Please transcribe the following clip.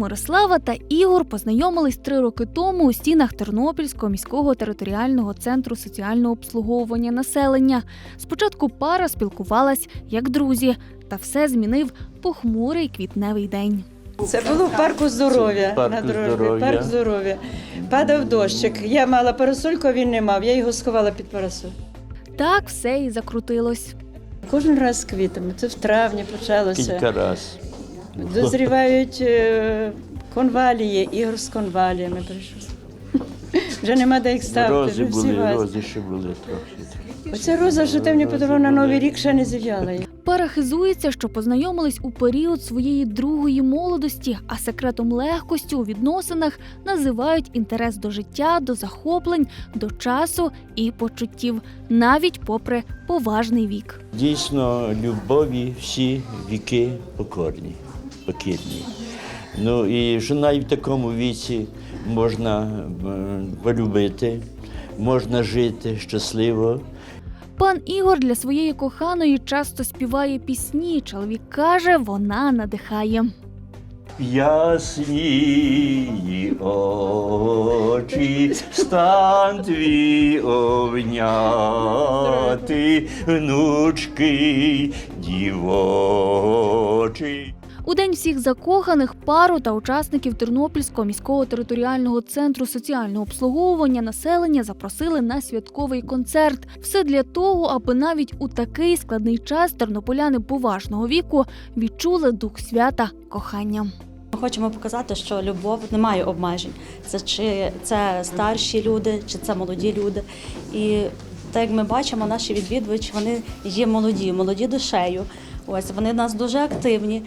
Мирослава та Ігор познайомились три роки тому у стінах Тернопільського міського територіального центру соціального обслуговування населення. Спочатку пара спілкувалась як друзі, та все змінив похмурий квітневий день. Це було в парку здоров'я Парку на дорозі. здоров'я. Парк здоров'я. Падав дощик. Я мала парасольку, а він не мав. Я його сховала під парасоль. Так все і закрутилось. Кожен раз з квітами. Це в травні почалося. Кілька раз. Дозрівають е, конвалії, ігор з конваліями прийшов. Вже нема де їх ставити, Рози вже всі були, вас. рози ще були трохи. Оця роза, що ти мені подарував на Новий рік, ще не зів'яла. Її. Пара хизується, що познайомились у період своєї другої молодості, а секретом легкості у відносинах називають інтерес до життя, до захоплень, до часу і почуттів, навіть попри поважний вік. Дійсно, любові всі віки покорні, покірні. Ну і що навіть в такому віці можна полюбити, можна жити щасливо. Пан Ігор для своєї коханої часто співає пісні. Чоловік каже, вона надихає. Ясні очі, стан твій обняти, внучки дівочі. У день всіх закоханих пару та учасників Тернопільського міського територіального центру соціального обслуговування населення запросили на святковий концерт. Все для того, аби навіть у такий складний час тернополяни поважного віку відчули дух свята кохання. Ми хочемо показати, що любов не має обмежень. Це чи це старші люди, чи це молоді люди. І так як ми бачимо, наші відвідувачі вони є молоді, молоді душею. Ось вони в нас дуже активні.